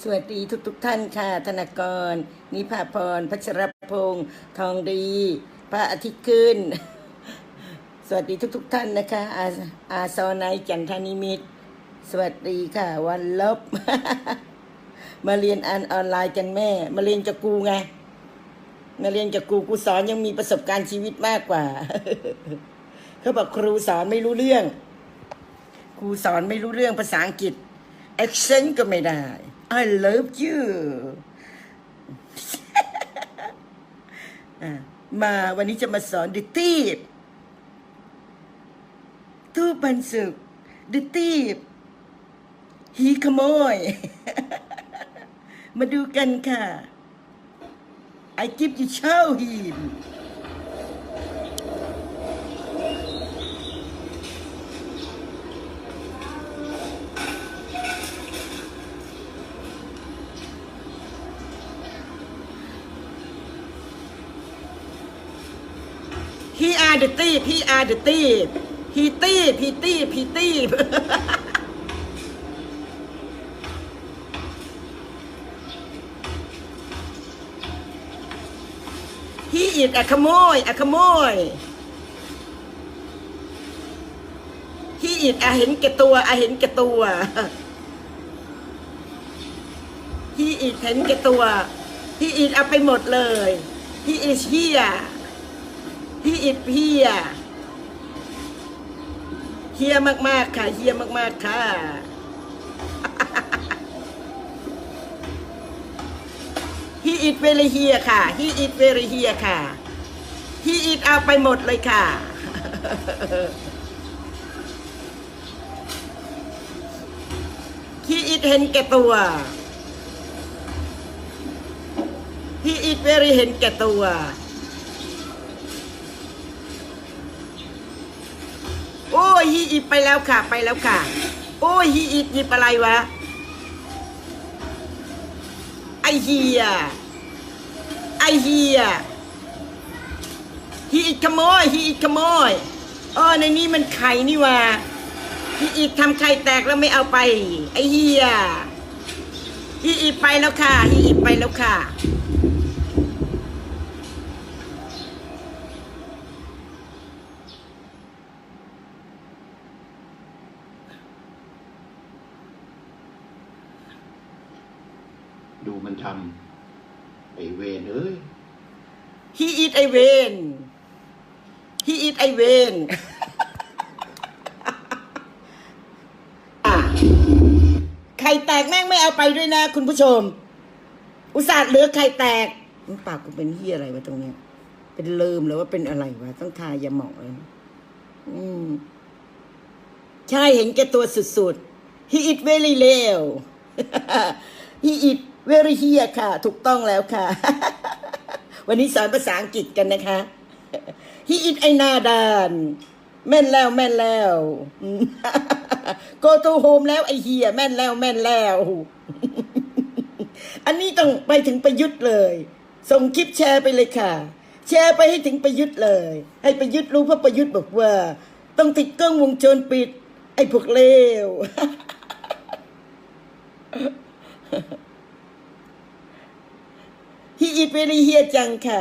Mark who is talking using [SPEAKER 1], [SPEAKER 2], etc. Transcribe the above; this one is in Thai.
[SPEAKER 1] สวัสดีทุกทุกๆท่านค่ะ ธนกร นิพาพร พัชรพงษ์ทองดี พระอาทิตย์ขึ้น สวัสดีทุกทุกๆท่านนะคะ อาอาซอไนจันทนิมิต สวัสดีค่ะ วันลบ มาเรียนอ่านออนไลน์กันแม่ มาเรียนจากกูไง มาเรียนจากกูกูสอนยังมีประสบการณ์ชีวิตมากกว่า เขาบอกครูสอนไม่รู้เรื่อง ครูสอนไม่รู้เรื่องภาษาอังกฤษ accent ก็ไม่ได้ I love you มาวันนี้จะมาสอนดิตีบตู้ปันสุกดิตีบฮีขโมย มาดูกันค่ะ I give you show him ฮีอาร์เดตีบฮีอาร์เดตีบฮีตีบฮีตีบฮีตีบฮีอิดอะขโมยอะขโมยฮีอิดอะเห็นแก่ตัวอะเห็นแก่ตัวฮีอิดเห็นแก่ตัวฮีอิดเอาไปหมดเลยฮีอิดเฮีย พี่อิดเฮียเฮียมากๆค่ะเฮียมากๆค่ะฮีอิดเวลเฮียค่ะฮีอิดเวลเฮียค่ะฮีอิดเอาไปหมดเลยค่ะฮีอิดเห็นแก่ตัวฮีอิดเวลเห็นแก่ตัว อ้ยฮีอิไปแล้วค่ะ ไปแล้วค่ะ โอ้ยฮีอิหยิบอะไรวะ ไอเฮียไอเฮียฮีอิดขโมยฮีอิดขโมยเออในนี้มันไข่นี่วะฮีอิดทำไข่แตกแล้วไม่เอาไป ไอเฮียฮีอิไปแล้วค่ะฮีอิไปแล้วค่ะ
[SPEAKER 2] ดูมันทำไอเวนเอ้ย
[SPEAKER 1] he eat I win he eat I win อะไข่แตกแม่งไม่เอาไปด้วยนะ คุณผู้ชม อุตส่าห์เหลือไข่แตกมันปากกูเป็นเฮียอะไรวะตรงเนี้ย เป็นเลิมหรือว่าเป็นอะไรวะ ต้องทายาหมองเลยอืม ใช่เห็นแกตัวสุดๆ he eat very เลว he eat very เฮียค่ะ ถูกต้องแล้วค่ะ วันนี้สอนภาษาอังกฤษกันนะคะ he eat ไอนาดานแม่นแล้วแม่นแล้วอืม go to home แล้วไอเฮียแม่นแล้วแม่นแล้ว อันนี้ต้องไปถึงประยุทธ์เลย ส่งคลิปแชร์ไปเลยค่ะ แชร์ไปให้ถึงประยุทธ์เลย ให้ประยุทธ์รู้เพราะประยุทธ์บอกว่า ต้องติดกล้องวงจรปิด ไอ้พวกเลว ฮีอิดเวลีเฮียจังค่ะ